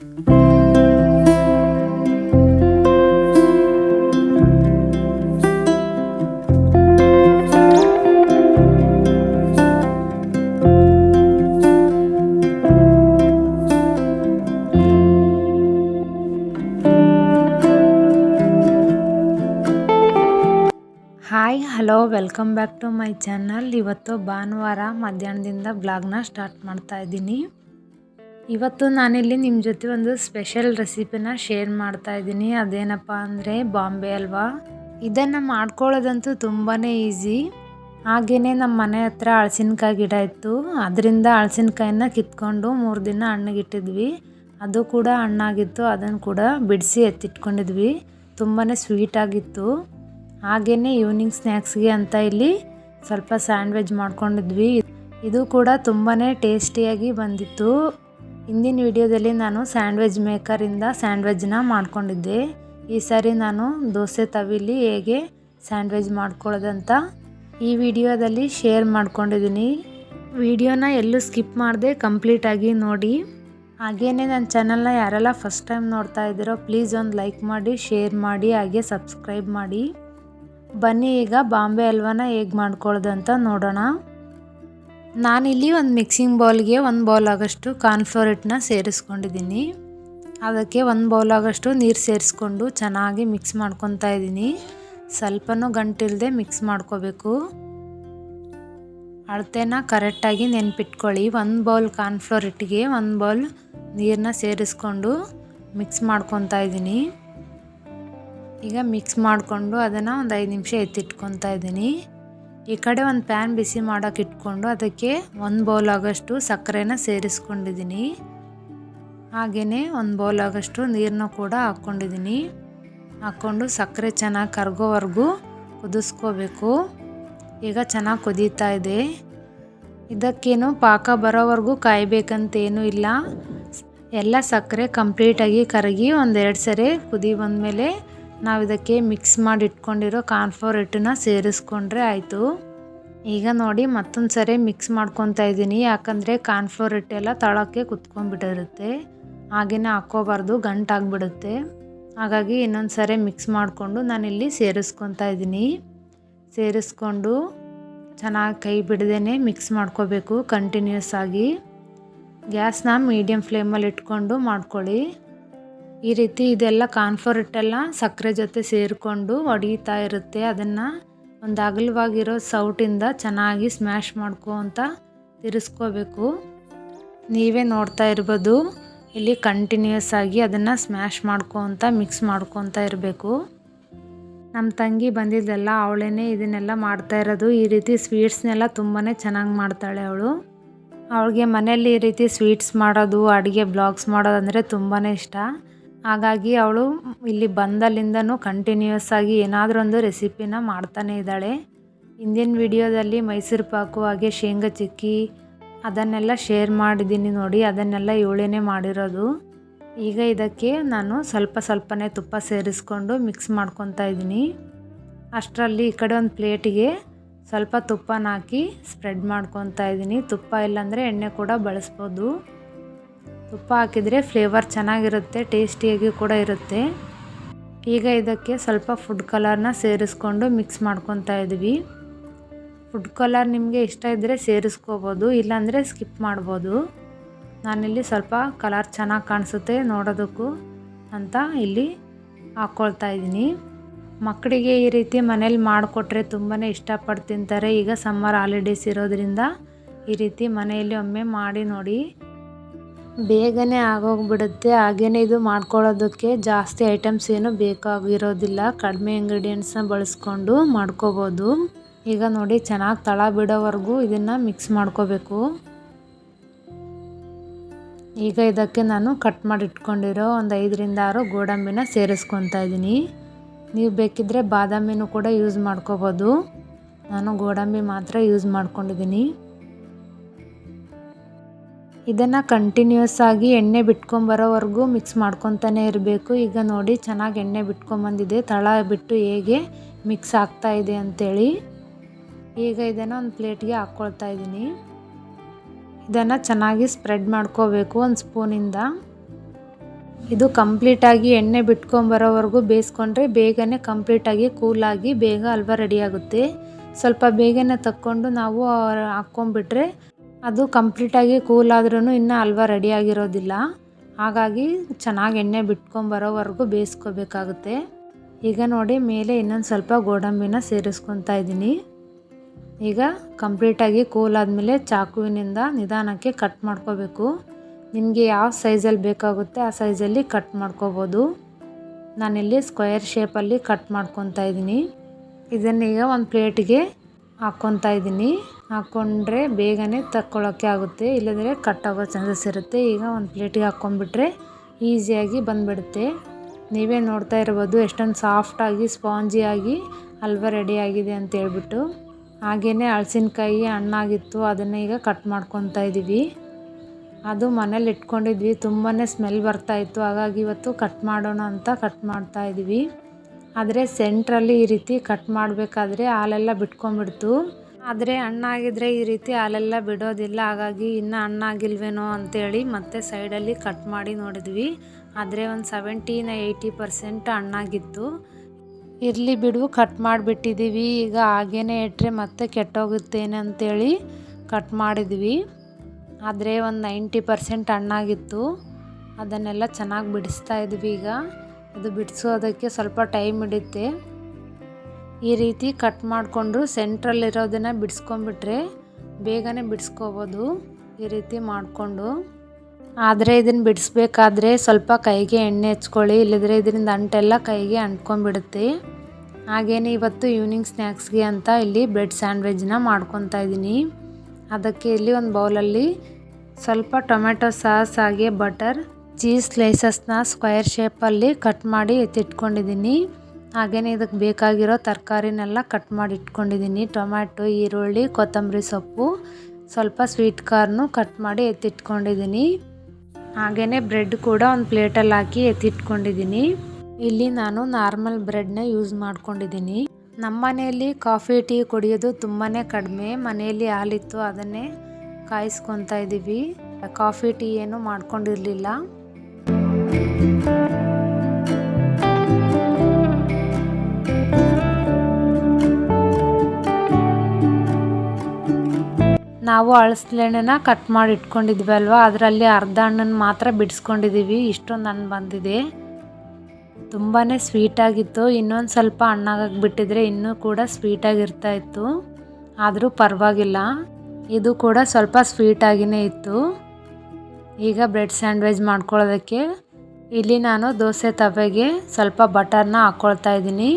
Hi hello welcome back to my channel. ಇವತ್ತು ಭಾನುವಾರ ಮಧ್ಯಾಹ್ನದಿಂದ ಬ್ಲಾಗ್ನ ಸ್ಟಾರ್ಟ್ ಮಾಡ್ತಾ ಇದ್ದೀನಿ. ಇವತ್ತು ನಾನಿಲ್ಲಿ ನಿಮ್ಮ ಜೊತೆ ಒಂದು ಸ್ಪೆಷಲ್ ರೆಸಿಪಿನ ಶೇರ್ ಮಾಡ್ತಾ ಇದ್ದೀನಿ. ಅದೇನಪ್ಪ ಅಂದರೆ ಬಾಂಬೆ ಅಲ್ವಾ? ಇದನ್ನು ಮಾಡ್ಕೊಳ್ಳೋದಂತೂ ತುಂಬಾ ಈಸಿ ಹಾಗೆಯೇ ನಮ್ಮ ಮನೆ ಹತ್ರ ಹಳಸಿನ್ಕಾಯಿ ಗಿಡ ಇತ್ತು. ಅದರಿಂದ ಹಳಸಿನ್ಕಾಯಿನ ಕಿತ್ಕೊಂಡು ಮೂರು ದಿನ ಹಣ್ಣಿಗಿಟ್ಟಿದ್ವಿ. ಅದು ಕೂಡ ಹಣ್ಣಾಗಿತ್ತು. ಅದನ್ನು ಕೂಡ ಬಿಡಿಸಿ ಎತ್ತಿಟ್ಕೊಂಡಿದ್ವಿ. ತುಂಬಾ ಸ್ವೀಟಾಗಿತ್ತು ಹಾಗೆಯೇ ಈವ್ನಿಂಗ್ ಸ್ನ್ಯಾಕ್ಸ್ಗೆ ಅಂತ ಇಲ್ಲಿ ಸ್ವಲ್ಪ ಸ್ಯಾಂಡ್ವಿಚ್ ಮಾಡ್ಕೊಂಡಿದ್ವಿ. ಇದು ಕೂಡ ತುಂಬಾ ಟೇಸ್ಟಿಯಾಗಿ ಬಂದಿತ್ತು. ಹಿಂದಿನ ವಿಡಿಯೋದಲ್ಲಿ ನಾನು ಸ್ಯಾಂಡ್ವಿಚ್ ಮೇಕರಿಂದ ಸ್ಯಾಂಡ್ವಿಚ್ನ ಮಾಡ್ಕೊಂಡಿದ್ದೆ. ಈ ಸಾರಿ ನಾನು ದೋಸೆ ತವಿಲಿ ಹೇಗೆ ಸ್ಯಾಂಡ್ವಿಚ್ ಮಾಡ್ಕೊಳ್ಳೋದಂತ ಈ ವಿಡಿಯೋದಲ್ಲಿ ಶೇರ್ ಮಾಡ್ಕೊಂಡಿದ್ದೀನಿ. ವಿಡಿಯೋನ ಎಲ್ಲೂ ಸ್ಕಿಪ್ ಮಾಡಿದೆ ಕಂಪ್ಲೀಟಾಗಿ ನೋಡಿ. ಹಾಗೇನೆ ನನ್ನ ಚಾನಲ್ನ ಯಾರೆಲ್ಲ ಫಸ್ಟ್ ಟೈಮ್ ನೋಡ್ತಾ ಇದ್ದೀರೋ ಪ್ಲೀಸ್ ಒಂದು ಲೈಕ್ ಮಾಡಿ, ಶೇರ್ ಮಾಡಿ, ಹಾಗೆ ಸಬ್ಸ್ಕ್ರೈಬ್ ಮಾಡಿ. ಬನ್ನಿ ಈಗ ಬಾಂಬೆ ಹಲ್ವಾನ ಹೇಗೆ ಮಾಡ್ಕೊಳ್ಳೋದು ನೋಡೋಣ. ನಾನಿಲ್ಲಿ ಒಂದು ಮಿಕ್ಸಿಂಗ್ ಬೌಲ್ಗೆ ಒಂದು ಬೌಲ್ ಆಗೋಷ್ಟು ಕಾರ್ನ್ಫ್ಲೋರ್ ಹಿಟ್ಟನ್ನ ಸೇರಿಸ್ಕೊಂಡಿದ್ದೀನಿ. ಅದಕ್ಕೆ ಒಂದು ಬೌಲ್ ಆಗೋಷ್ಟು ನೀರು ಸೇರಿಸ್ಕೊಂಡು ಚೆನ್ನಾಗಿ ಮಿಕ್ಸ್ ಮಾಡ್ಕೊತಾ ಇದ್ದೀನಿ. ಸ್ವಲ್ಪನೂ ಗಂಟಿಲ್ಲದೆ ಮಿಕ್ಸ್ ಮಾಡ್ಕೋಬೇಕು. ಅಳತೆನ ಕರೆಕ್ಟಾಗಿ ನೆನ್ಪಿಟ್ಕೊಳ್ಳಿ. ಒಂದು ಬೌಲ್ ಕಾರ್ನ್ಫ್ಲೋರ್ ಹಿಟ್ಟಿಗೆ ಒಂದು ಬೌಲ್ ನೀರನ್ನ ಸೇರಿಸ್ಕೊಂಡು ಮಿಕ್ಸ್ ಮಾಡ್ಕೊತಾ ಇದ್ದೀನಿ. ಈಗ ಮಿಕ್ಸ್ ಮಾಡಿಕೊಂಡು ಅದನ್ನು ಒಂದು ಐದು ನಿಮಿಷ ಎತ್ತಿಟ್ಕೊತಾ ಇದ್ದೀನಿ. ಈ ಕಡೆ ಒಂದು ಪ್ಯಾನ್ ಬಿಸಿ ಮಾಡೋಕೆ ಇಟ್ಕೊಂಡು ಅದಕ್ಕೆ ಒಂದು ಬೌಲ್ ಆಗೋಷ್ಟು ಸಕ್ಕರೆನ ಸೇರಿಸ್ಕೊಂಡಿದ್ದೀನಿ. ಹಾಗೆಯೇ ಒಂದು ಬೌಲ್ ಆಗೋಷ್ಟು ನೀರನ್ನ ಕೂಡ ಹಾಕ್ಕೊಂಡಿದ್ದೀನಿ. ಹಾಕ್ಕೊಂಡು ಸಕ್ಕರೆ ಚೆನ್ನಾಗಿ ಕರಗೋವರೆಗೂ ಕುದಿಸ್ಕೋಬೇಕು. ಈಗ ಚೆನ್ನಾಗಿ ಕುದೀತಾ ಇದೆ. ಇದಕ್ಕೇನು ಪಾಕ ಬರೋವರೆಗೂ ಕಾಯಬೇಕಂತೇನೂ ಇಲ್ಲ. ಎಲ್ಲ ಸಕ್ಕರೆ ಕಂಪ್ಲೀಟಾಗಿ ಕರಗಿ ಒಂದೆರಡು ಸರಿ ಕುದಿ ಬಂದಮೇಲೆ ನಾವು ಇದಕ್ಕೆ ಮಿಕ್ಸ್ ಮಾಡಿ ಇಟ್ಕೊಂಡಿರೋ ಕಾರ್ನ್ಫ್ಲೋರ್ ಹಿಟ್ಟನ್ನ ಸೇರಿಸ್ಕೊಂಡ್ರೆ ಆಯಿತು. ಈಗ ನೋಡಿ ಮತ್ತೊಂದು ಸರಿ ಮಿಕ್ಸ್ ಮಾಡ್ಕೊತಾ ಇದ್ದೀನಿ. ಯಾಕಂದರೆ ಕಾರ್ನ್ಫ್ಲೋರ್ ಹಿಟ್ಟೆಲ್ಲ ತಳಕ್ಕೆ ಕುತ್ಕೊಂಡ್ಬಿಟ್ಟಿರುತ್ತೆ. ಹಾಗೆಯೇ ಹಾಕ್ಕೋಬಾರ್ದು, ಗಂಟಾಗ್ಬಿಡುತ್ತೆ. ಹಾಗಾಗಿ ಇನ್ನೊಂದು ಸರಿ ಮಿಕ್ಸ್ ಮಾಡಿಕೊಂಡು ನಾನಿಲ್ಲಿ ಸೇರಿಸ್ಕೊತಾ ಇದ್ದೀನಿ. ಸೇರಿಸ್ಕೊಂಡು ಚೆನ್ನಾಗಿ ಕೈ ಬಿಡದೇ ಮಿಕ್ಸ್ ಮಾಡ್ಕೋಬೇಕು ಕಂಟಿನ್ಯೂಸ್ ಆಗಿ. ಗ್ಯಾಸ್ನ ಮೀಡಿಯಮ್ ಫ್ಲೇಮಲ್ಲಿ ಇಟ್ಕೊಂಡು ಮಾಡ್ಕೊಳ್ಳಿ. ಈ ರೀತಿ ಇದೆಲ್ಲ ಕಾನ್ಫರ್ಟ್ ಹಿಟ್ಟೆಲ್ಲ ಸಕ್ಕರೆ ಜೊತೆ ಸೇರಿಕೊಂಡು ಒಡೀತಾ ಇರುತ್ತೆ. ಅದನ್ನು ಒಂದು ಅಗಲವಾಗಿರೋ ಸೌಟಿಂದ ಚೆನ್ನಾಗಿ ಸ್ಮ್ಯಾಶ್ ಮಾಡ್ಕೊ ಅಂತ ತಿರ್ಸ್ಕೋಬೇಕು. ನೀವೇ ನೋಡ್ತಾ ಇರ್ಬೋದು. ಇಲ್ಲಿ ಕಂಟಿನ್ಯೂಸ್ ಆಗಿ ಅದನ್ನು ಸ್ಮ್ಯಾಶ್ ಮಾಡ್ಕೋತ ಮಿಕ್ಸ್ ಮಾಡ್ಕೊತ ಇರಬೇಕು. ನಮ್ಮ ತಂಗಿ ಬಂದಿದ್ದೆಲ್ಲ ಅವಳೇನೆ ಇದನ್ನೆಲ್ಲ ಮಾಡ್ತಾ ಇರೋದು. ಈ ರೀತಿ ಸ್ವೀಟ್ಸ್ನೆಲ್ಲ ತುಂಬಾ ಚೆನ್ನಾಗಿ ಮಾಡ್ತಾಳೆ ಅವಳು. ಅವಳಿಗೆ ಮನೆಯಲ್ಲಿ ಈ ರೀತಿ ಸ್ವೀಟ್ಸ್ ಮಾಡೋದು, ಅಡುಗೆ ಬ್ಲಾಗ್ಸ್ ಮಾಡೋದಂದರೆ ತುಂಬಾ ಇಷ್ಟ. ಹಾಗಾಗಿ ಅವಳು ಇಲ್ಲಿ ಬಂದಲ್ಲಿಂದನೂ ಕಂಟಿನ್ಯೂಸ್ ಆಗಿ ಏನಾದರೂ ಒಂದು ರೆಸಿಪಿನ ಮಾಡ್ತಾನೆ ಇದ್ದಾಳೆ. ಹಿಂದಿನ ವಿಡಿಯೋದಲ್ಲಿ ಮೈಸೂರು ಪಾಕು, ಹಾಗೆ ಶೇಂಗಾ ಚಿಕ್ಕಿ ಅದನ್ನೆಲ್ಲ ಶೇರ್ ಮಾಡಿದ್ದೀನಿ ನೋಡಿ, ಅದನ್ನೆಲ್ಲ ಇವಳೇನೆ ಮಾಡಿರೋದು. ಈಗ ಇದಕ್ಕೆ ನಾನು ಸ್ವಲ್ಪ ಸ್ವಲ್ಪನೇ ತುಪ್ಪ ಸೇರಿಸ್ಕೊಂಡು ಮಿಕ್ಸ್ ಮಾಡ್ಕೊತಾ ಇದ್ದೀನಿ. ಅಷ್ಟರಲ್ಲಿ ಈ ಕಡೆ ಒಂದು ಪ್ಲೇಟಿಗೆ ಸ್ವಲ್ಪ ತುಪ್ಪನ ಹಾಕಿ ಸ್ಪ್ರೆಡ್ ಮಾಡ್ಕೊತಾ ಇದ್ದೀನಿ. ತುಪ್ಪ ಇಲ್ಲಾಂದರೆ ಎಣ್ಣೆ ಕೂಡ ಬಳಸ್ಬೋದು. ತುಪ್ಪ ಹಾಕಿದರೆ ಫ್ಲೇವರ್ ಚೆನ್ನಾಗಿರುತ್ತೆ ಟೇಸ್ಟಿಯಾಗಿ ಕೂಡ ಇರುತ್ತೆ. ಈಗ ಇದಕ್ಕೆ ಸ್ವಲ್ಪ ಫುಡ್ ಕಲರ್ನ ಸೇರಿಸ್ಕೊಂಡು ಮಿಕ್ಸ್ ಮಾಡ್ಕೊತಾ ಇದ್ವಿ. ಫುಡ್ ಕಲರ್ ನಿಮಗೆ ಇಷ್ಟ ಇದ್ದರೆ ಸೇರಿಸ್ಕೋಬೋದು, ಇಲ್ಲಾಂದರೆ ಸ್ಕಿಪ್ ಮಾಡ್ಬೋದು. ನಾನಿಲ್ಲಿ ಸ್ವಲ್ಪ ಕಲರ್ ಚೆನ್ನಾಗಿ ಕಾಣಿಸುತ್ತೆ ನೋಡೋದಕ್ಕೂ ಅಂತ ಇಲ್ಲಿ ಹಾಕ್ಕೊಳ್ತಾ ಇದ್ದೀನಿ. ಮಕ್ಕಳಿಗೆ ಈ ರೀತಿ ಮನೇಲಿ ಮಾಡಿಕೊಟ್ರೆ ತುಂಬಾ ಇಷ್ಟಪಟ್ಟು ತಿಂತಾರೆ. ಈಗ ಸಮ್ಮರ್ ಹಾಲಿಡೇಸ್ ಇರೋದ್ರಿಂದ ಈ ರೀತಿ ಮನೆಯಲ್ಲಿ ಒಮ್ಮೆ ಮಾಡಿ ನೋಡಿ. ಬೇಗನೆ ಆಗೋಗ್ಬಿಡುತ್ತೆ. ಹಾಗೆಯೇ ಇದು ಮಾಡ್ಕೊಳ್ಳೋದಕ್ಕೆ ಜಾಸ್ತಿ ಐಟಮ್ಸ್ ಏನು ಬೇಕಾಗಿರೋದಿಲ್ಲ. ಕಡಿಮೆ ಇಂಗ್ರೀಡಿಯೆಂಟ್ಸ್ನ ಬಳಸ್ಕೊಂಡು ಮಾಡ್ಕೋಬೋದು. ಈಗ ನೋಡಿ, ಚೆನ್ನಾಗಿ ತಳ ಬಿಡೋವರೆಗೂ ಇದನ್ನು ಮಿಕ್ಸ್ ಮಾಡ್ಕೋಬೇಕು. ಈಗ ಇದಕ್ಕೆ ನಾನು ಕಟ್ ಮಾಡಿ ಇಟ್ಕೊಂಡಿರೋ ಒಂದು ಐದರಿಂದ ಆರು ಗೋಡಂಬಿನ ಸೇರಿಸ್ಕೊತಾ ಇದ್ದೀನಿ. ನೀವು ಬೇಕಿದ್ದರೆ ಬಾದಾಮಿನೂ ಕೂಡ ಯೂಸ್ ಮಾಡ್ಕೋಬೋದು. ನಾನು ಗೋಡಂಬಿ ಮಾತ್ರ ಯೂಸ್ ಮಾಡ್ಕೊಂಡಿದ್ದೀನಿ. ಇದನ್ನು ಕಂಟಿನ್ಯೂಸ್ ಆಗಿ ಎಣ್ಣೆ ಬಿಟ್ಕೊಂಬರೋವರೆಗೂ ಮಿಕ್ಸ್ ಮಾಡ್ಕೊತಾನೆ ಇರಬೇಕು. ಈಗ ನೋಡಿ ಚೆನ್ನಾಗಿ ಎಣ್ಣೆ ಬಿಟ್ಕೊಂಬಂದಿದೆ ತಳ ಬಿಟ್ಟು ಹೇಗೆ ಮಿಕ್ಸ್ ಆಗ್ತಾ ಇದೆ ಅಂಥೇಳಿ ಈಗ ಇದನ್ನು ಒಂದು ಪ್ಲೇಟ್ಗೆ ಹಾಕ್ಕೊಳ್ತಾ ಇದ್ದೀನಿ. ಇದನ್ನು ಚೆನ್ನಾಗಿ ಸ್ಪ್ರೆಡ್ ಮಾಡ್ಕೋಬೇಕು ಒಂದು ಸ್ಪೂನಿಂದ ಇದು. ಕಂಪ್ಲೀಟಾಗಿ ಎಣ್ಣೆ ಬಿಟ್ಕೊಂಬರೋವರೆಗೂ ಬೇಯಿಸ್ಕೊಂಡ್ರೆ ಬೇಗನೆ ಕಂಪ್ಲೀಟಾಗಿ ಕೂಲಾಗಿ ಬೇಗ ಹಲ್ವ ರೆಡಿಯಾಗುತ್ತೆ ಸ್ವಲ್ಪ ಬೇಗನೆ ತಕ್ಕೊಂಡು ನಾವು ಹಾಕ್ಕೊಂಬಿಟ್ರೆ ಅದು ಕಂಪ್ಲೀಟಾಗಿ ಕೂಲ್ ಆದ್ರೂ ಇನ್ನೂ ಹಲ್ವ ರೆಡಿ ಆಗಿರೋದಿಲ್ಲ ಹಾಗಾಗಿ ಚೆನ್ನಾಗಿ ಎಣ್ಣೆ ಬಿಟ್ಕೊಂಬರೋವರೆಗೂ ಬೇಯಿಸ್ಕೋಬೇಕಾಗುತ್ತೆ. ಈಗ ನೋಡಿ ಮೇಲೆ ಇನ್ನೊಂದು ಸ್ವಲ್ಪ ಗೋಡಂಬಿನ ಸೇರಿಸ್ಕೊತಾ ಇದ್ದೀನಿ. ಈಗ ಕಂಪ್ಲೀಟಾಗಿ ಕೂಲ್ ಆದಮೇಲೆ ಚಾಕುವಿನಿಂದ ನಿಧಾನಕ್ಕೆ ಕಟ್ ಮಾಡ್ಕೋಬೇಕು. ನಿಮಗೆ ಯಾವ ಸೈಜಲ್ಲಿ ಬೇಕಾಗುತ್ತೆ ಆ ಸೈಜಲ್ಲಿ ಕಟ್ ಮಾಡ್ಕೋಬೋದು. ನಾನಿಲ್ಲಿ ಸ್ಕ್ವೇರ್ ಶೇಪಲ್ಲಿ ಕಟ್ ಮಾಡ್ಕೊತಾ ಇದ್ದೀನಿ. ಇದನ್ನೀಗ ಒಂದು ಪ್ಲೇಟಿಗೆ ಹಾಕ್ಕೊತಾ ಇದ್ದೀನಿ. ಹಾಕ್ಕೊಂಡ್ರೆ ಬೇಗನೆ ತಕ್ಕೊಳ್ಳೋಕ್ಕೆ ಆಗುತ್ತೆ. ಇಲ್ಲದ್ರೆ ಕಟ್ ಆಗೋ ಚಾನ್ಸಸ್ ಇರುತ್ತೆ. ಈಗ ಒಂದು ಪ್ಲೇಟಿಗೆ ಹಾಕ್ಕೊಂಡ್ಬಿಟ್ರೆ ಈಸಿಯಾಗಿ ಬಂದುಬಿಡುತ್ತೆ. ನೀವೇ ನೋಡ್ತಾ ಇರ್ಬೋದು, ಎಷ್ಟೊಂದು ಸಾಫ್ಟಾಗಿ ಸ್ಪಾಂಜಿಯಾಗಿ ಹಲ್ವ ರೆಡಿಯಾಗಿದೆ ಅಂತ ಹೇಳ್ಬಿಟ್ಟು. ಹಾಗೆಯೇ ಹಳಸಿನ್ಕಾಯಿ ಹಣ್ಣಾಗಿತ್ತು ಅದನ್ನು ಈಗ ಕಟ್ ಮಾಡ್ಕೊತಾ ಇದ್ದೀವಿ ಅದು ಮನೇಲಿ ಇಟ್ಕೊಂಡಿದ್ವಿ ತುಂಬಾ ಸ್ಮೆಲ್ ಬರ್ತಾಯಿತ್ತು ಹಾಗಾಗಿ ಇವತ್ತು ಕಟ್ ಮಾಡೋಣ ಅಂತ ಕಟ್ ಮಾಡ್ತಾ ಇದ್ದೀವಿ ಆದರೆ ಸೆಂಟ್ರಲ್ಲಿ ಈ ರೀತಿ ಕಟ್ ಮಾಡಬೇಕಾದ್ರೆ ಹಾಲೆಲ್ಲ ಬಿಟ್ಕೊಂಬಿಡ್ತು ಆದರೆ ಹಣ್ಣಾಗಿದ್ರೆ ಈ ರೀತಿ ಹಾಲೆಲ್ಲ ಬಿಡೋದಿಲ್ಲ, ಹಾಗಾಗಿ ಇನ್ನು ಹಣ್ಣಾಗಿಲ್ವೇನೋ ಅಂತೇಳಿ ಮತ್ತೆ ಸೈಡಲ್ಲಿ ಕಟ್ ಮಾಡಿ ನೋಡಿದ್ವಿ. ಆದರೆ ಒಂದು ಸೆವೆಂಟೀನ ಏಯ್ಟಿ ಪರ್ಸೆಂಟ್ ಹಣ್ಣಾಗಿತ್ತು. ಇರಲಿ ಬಿಡು ಕಟ್ ಮಾಡಿಬಿಟ್ಟಿದ್ದೀವಿ ಈಗ ಹಾಗೇನೆ ಇಟ್ಟರೆ ಮತ್ತೆ ಕೆಟ್ಟೋಗುತ್ತೇನೆ ಅಂತೇಳಿ ಕಟ್ ಮಾಡಿದ್ವಿ. ಆದರೆ ಒಂದು ನೈಂಟಿ ಪರ್ಸೆಂಟ್ ಹಣ್ಣಾಗಿತ್ತು. ಅದನ್ನೆಲ್ಲ ಚೆನ್ನಾಗಿ ಬಿಡಿಸ್ತಾ ಇದ್ವಿ ಈಗ. ಅದು ಬಿಡಿಸೋದಕ್ಕೆ ಸ್ವಲ್ಪ ಟೈಮ್ ಹಿಡಿಯುತ್ತೆ ಈ ರೀತಿ ಕಟ್ ಮಾಡಿಕೊಂಡು ಸೆಂಟ್ರಲ್ಲಿರೋದನ್ನು ಬಿಡಿಸ್ಕೊಂಡ್ಬಿಟ್ರೆ ಬೇಗನೆ ಬಿಡಿಸ್ಕೋಬೋದು. ಈ ರೀತಿ ಮಾಡಿಕೊಂಡು. ಆದರೆ ಇದನ್ನು ಬಿಡಿಸ್ಬೇಕಾದ್ರೆ ಸ್ವಲ್ಪ ಕೈಗೆ ಎಣ್ಣೆ ಹಚ್ಕೊಳ್ಳಿ ಇಲ್ಲದ್ರೆ ಇದರಿಂದ ಅಂಟೆಲ್ಲ ಕೈಗೆ ಅಂಟ್ಕೊಂಡ್ಬಿಡುತ್ತೆ. ಹಾಗೇನೆ ಇವತ್ತು ಈವ್ನಿಂಗ್ ಸ್ನ್ಯಾಕ್ಸ್ಗೆ ಅಂತ ಇಲ್ಲಿ ಬ್ರೆಡ್ ಸ್ಯಾಂಡ್ವಿಚ್ನ ಮಾಡ್ಕೊತಾ ಇದ್ದೀನಿ. ಅದಕ್ಕೆ ಇಲ್ಲಿ ಒಂದು ಬೌಲಲ್ಲಿ ಸ್ವಲ್ಪ ಟೊಮೆಟೊ ಸಾಸ್ ಹಾಗೆ ಬಟರ್ ಚೀಸ್ ಸ್ಲೈಸಸ್ನ ಸ್ಕ್ವೇರ್ ಶೇಪಲ್ಲಿ ಕಟ್ ಮಾಡಿ ಎತ್ತಿಟ್ಕೊಂಡಿದ್ದೀನಿ. ಹಾಗೆಯೇ ಇದಕ್ಕೆ ಬೇಕಾಗಿರೋ ತರಕಾರಿನೆಲ್ಲ ಕಟ್ ಮಾಡಿ ಇಟ್ಕೊಂಡಿದ್ದೀನಿ. ಟೊಮ್ಯಾಟೊ, ಈರುಳ್ಳಿ, ಕೊತ್ತಂಬರಿ ಸೊಪ್ಪು, ಸ್ವಲ್ಪ ಸ್ವೀಟ್ ಕಾರ್ನು ಕಟ್ ಮಾಡಿ ಎತ್ತಿಟ್ಕೊಂಡಿದ್ದೀನಿ. ಹಾಗೆಯೇ ಬ್ರೆಡ್ ಕೂಡ ಒಂದು ಪ್ಲೇಟಲ್ಲಿ ಹಾಕಿ ಎತ್ತಿಟ್ಕೊಂಡಿದ್ದೀನಿ. ಇಲ್ಲಿ ನಾನು ನಾರ್ಮಲ್ ಬ್ರೆಡ್ನ ಯೂಸ್ ಮಾಡ್ಕೊಂಡಿದ್ದೀನಿ. ನಮ್ಮ ಮನೆಯಲ್ಲಿ ಕಾಫಿ, ಟೀ ಕುಡಿಯೋದು ತುಂಬಾ ಕಡಿಮೆ. ಮನೆಯಲ್ಲಿ ಹಾಲಿತ್ತು ಅದನ್ನೇ ಕಾಯಿಸ್ಕೊತಾ ಇದ್ದೀವಿ. ಕಾಫಿ, ಟೀ ಏನು ಮಾಡ್ಕೊಂಡಿರಲಿಲ್ಲ. ನಾವು ಅಳಸ್ಲೆಣ್ಣೆನ ಕಟ್ ಮಾಡಿ ಇಟ್ಕೊಂಡಿದ್ವಿ ಅಲ್ವಾ? ಅದರಲ್ಲಿ ಅರ್ಧ ಹಣ್ಣನ್ನು ಮಾತ್ರ ಬಿಡಿಸ್ಕೊಂಡಿದ್ದೀವಿ ಇಷ್ಟೊಂದು ಹಣ್ಣು ಬಂದಿದೆ. ತುಂಬಾ ಸ್ವೀಟಾಗಿತ್ತು ಇನ್ನೊಂದು ಸ್ವಲ್ಪ ಹಣ್ಣಾಗಕ್ಕೆ ಬಿಟ್ಟಿದ್ರೆ ಇನ್ನೂ ಕೂಡ ಸ್ವೀಟಾಗಿರ್ತಾ ಇತ್ತು. ಆದರೂ ಪರವಾಗಿಲ್ಲ. ಇದು ಕೂಡ ಸ್ವಲ್ಪ ಸ್ವೀಟಾಗಿಯೇ ಇತ್ತು. ಈಗ ಬ್ರೆಡ್ ಸ್ಯಾಂಡ್ವಿಚ್ ಮಾಡ್ಕೊಳ್ಳೋದಕ್ಕೆ ಇಲ್ಲಿ ನಾನು ದೋಸೆ ತವೆಗೆ ಸ್ವಲ್ಪ ಬಟರ್ನ ಹಾಕ್ಕೊಳ್ತಾ ಇದ್ದೀನಿ.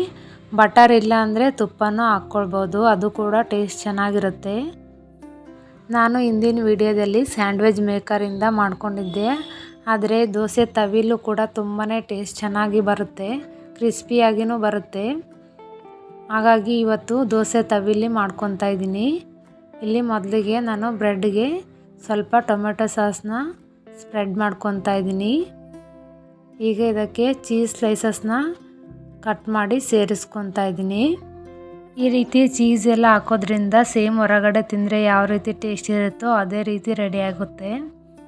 ಬಟರ್ ಇಲ್ಲ ಅಂದರೆ ತುಪ್ಪನೂ ಹಾಕ್ಕೊಳ್ಬೋದು ಅದು ಕೂಡ ಟೇಸ್ಟ್ ಚೆನ್ನಾಗಿರುತ್ತೆ. ನಾನು ಹಿಂದಿನ ವಿಡಿಯೋದಲ್ಲಿ ಸ್ಯಾಂಡ್ವಿಚ್ ಮೇಕರಿಂದ ಮಾಡ್ಕೊಂಡಿದ್ದೆ, ಆದರೆ ದೋಸೆ ತವಿಲು ಕೂಡ ತುಂಬಾ ಟೇಸ್ಟ್ ಚೆನ್ನಾಗಿ ಬರುತ್ತೆ ಕ್ರಿಸ್ಪಿಯಾಗಿಯೂ ಬರುತ್ತೆ. ಹಾಗಾಗಿ ಇವತ್ತು ದೋಸೆ ತವಿಲಿ ಮಾಡ್ಕೊತಾ ಇದ್ದೀನಿ. ಇಲ್ಲಿ ಮೊದಲಿಗೆ ನಾನು ಬ್ರೆಡ್ಗೆ ಸ್ವಲ್ಪ ಟೊಮೆಟೊ ಸಾಸ್ನ ಸ್ಪ್ರೆಡ್ ಮಾಡ್ಕೊತಾ ಇದ್ದೀನಿ. ಈಗ ಇದಕ್ಕೆ ಚೀಸ್ ಸ್ಲೈಸಸ್ನ ಕಟ್ ಮಾಡಿ ಸೇರಿಸ್ಕೊತಾ ಇದ್ದೀನಿ. ಈ ರೀತಿ ಚೀಸ್ ಎಲ್ಲ ಹಾಕೋದ್ರಿಂದ ಸೇಮ್ ಹೊರಗಡೆ ತಿಂದರೆ ಯಾವ ರೀತಿ ಟೇಸ್ಟ್ ಇರುತ್ತೋ ಅದೇ ರೀತಿ ರೆಡಿ ಆಗುತ್ತೆ.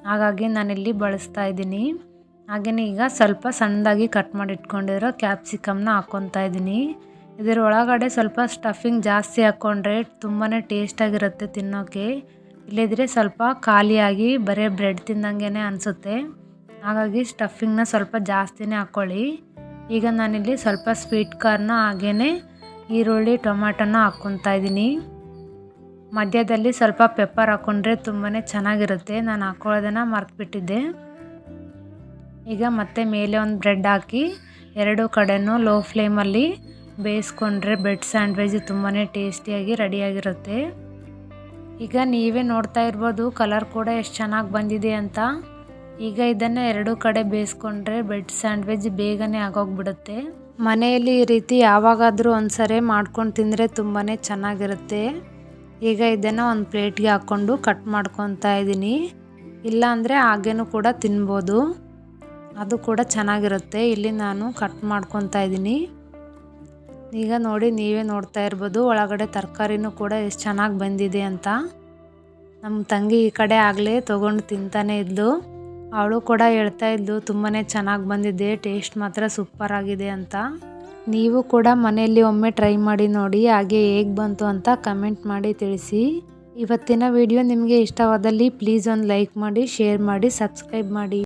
ಹಾಗಾಗಿ ನಾನಿಲ್ಲಿ ಬಳಸ್ತಾ ಇದ್ದೀನಿ. ಹಾಗೆಯೇ ಈಗ ಸ್ವಲ್ಪ ಸಣ್ಣದಾಗಿ ಕಟ್ ಮಾಡಿ ಇಟ್ಕೊಂಡಿರೋ ಕ್ಯಾಪ್ಸಿಕಮ್ನ ಹಾಕ್ಕೊತಾ ಇದ್ದೀನಿ. ಇದರ ಒಳಗಡೆ ಸ್ವಲ್ಪ ಸ್ಟಫಿಂಗ್ ಜಾಸ್ತಿ ಹಾಕ್ಕೊಂಡ್ರೆ ತುಂಬಾ ಟೇಸ್ಟಾಗಿರುತ್ತೆ ತಿನ್ನೋಕ್ಕೆ ಇಲ್ಲದಿದ್ರೆ ಸ್ವಲ್ಪ ಖಾಲಿಯಾಗಿ ಬರೀ ಬ್ರೆಡ್ ತಿಂದಂಗೆ ಅನಿಸುತ್ತೆ. ಹಾಗಾಗಿ ಸ್ಟಫಿಂಗ್ನ ಸ್ವಲ್ಪ ಜಾಸ್ತಿನೇ ಹಾಕ್ಕೊಳ್ಳಿ ಈಗ ನಾನಿಲ್ಲಿ ಸ್ವಲ್ಪ ಸ್ವೀಟ್ ಕಾರ್ನ ಹಾಗೇ ಈರುಳ್ಳಿ ಟೊಮ್ಯಾಟೊನ ಹಾಕ್ಕೊತಾ ಇದ್ದೀನಿ. ಮಧ್ಯದಲ್ಲಿ ಸ್ವಲ್ಪ ಪೆಪ್ಪರ್ ಹಾಕ್ಕೊಂಡ್ರೆ ತುಂಬಾ ಚೆನ್ನಾಗಿರುತ್ತೆ. ನಾನು ಹಾಕ್ಕೊಳ್ಳೋದನ್ನು ಮರ್ತುಬಿಟ್ಟಿದ್ದೆ. ಈಗ ಮತ್ತೆ ಮೇಲೆ ಒಂದು ಬ್ರೆಡ್ ಹಾಕಿ ಎರಡು ಕಡೆನೂ ಲೋ ಫ್ಲೇಮಲ್ಲಿ ಬೇಯಿಸ್ಕೊಂಡ್ರೆ ಬ್ರೆಡ್ ಸ್ಯಾಂಡ್ವಿಚ್ ತುಂಬಾ ಟೇಸ್ಟಿಯಾಗಿ ರೆಡಿಯಾಗಿರುತ್ತೆ. ಈಗ ನೀವೇ ನೋಡ್ತಾ ಇರ್ಬೋದು ಕಲರ್ ಕೂಡ ಎಷ್ಟು ಚೆನ್ನಾಗಿ ಬಂದಿದೆ ಅಂತ. ಈಗ ಇದನ್ನು ಎರಡು ಕಡೆ ಬೇಯಿಸ್ಕೊಂಡ್ರೆ ಬ್ರೆಡ್ ಸ್ಯಾಂಡ್ವಿಚ್ ಬೇಗನೆ ಆಗೋಗ್ಬಿಡುತ್ತೆ. ಮನೆಯಲ್ಲಿ ಈ ರೀತಿ ಯಾವಾಗಾದರೂ ಒಂದ್ಸರಿ ಮಾಡ್ಕೊಂಡು ತಿಂದರೆ ತುಂಬಾ ಚೆನ್ನಾಗಿರುತ್ತೆ. ಈಗ ಇದನ್ನು ಒಂದು ಪ್ಲೇಟ್ಗೆ ಹಾಕ್ಕೊಂಡು ಕಟ್ ಮಾಡ್ಕೊತಾ ಇದ್ದೀನಿ ಇಲ್ಲಾಂದರೆ ಹಾಗೇನೂ ಕೂಡ ತಿನ್ಬೋದು. ಅದು ಕೂಡ ಚೆನ್ನಾಗಿರುತ್ತೆ. ಇಲ್ಲಿ ನಾನು ಕಟ್ ಮಾಡ್ಕೊತಾ ಇದ್ದೀನಿ ಈಗ ನೋಡಿ, ನೀವೇ ನೋಡ್ತಾ ಇರ್ಬೋದು, ಒಳಗಡೆ ತರಕಾರಿನೂ ಕೂಡ ಎಷ್ಟು ಚೆನ್ನಾಗಿ ಬಂದಿದೆ ಅಂತ. ನಮ್ಮ ತಂಗಿ ಈ ಕಡೆ ಆಗಲೇ ತೊಗೊಂಡು ತಿಂತಾನೆ ಇದ್ಲು. ಅವಳು ಕೂಡ ಹೇಳ್ತಾ ಇದ್ಲು ತುಂಬಾ ಚೆನ್ನಾಗಿ ಬಂದಿದೆ, ಟೇಸ್ಟ್ ಮಾತ್ರ ಸೂಪರ್ ಆಗಿದೆ ಅಂತ. ನೀವು ಕೂಡ ಮನೆಯಲ್ಲಿ ಒಮ್ಮೆ ಟ್ರೈ ಮಾಡಿ ನೋಡಿ, ಹಾಗೆ ಹೇಗೆ ಬಂತು ಅಂತ ಕಮೆಂಟ್ ಮಾಡಿ ತಿಳಿಸಿ. ಇವತ್ತಿನ ವಿಡಿಯೋ ನಿಮಗೆ ಇಷ್ಟವಾದಲ್ಲಿ ಪ್ಲೀಸ್ ಒಂದು ಲೈಕ್ ಮಾಡಿ, ಶೇರ್ ಮಾಡಿ, ಸಬ್ಸ್ಕ್ರೈಬ್ ಮಾಡಿ.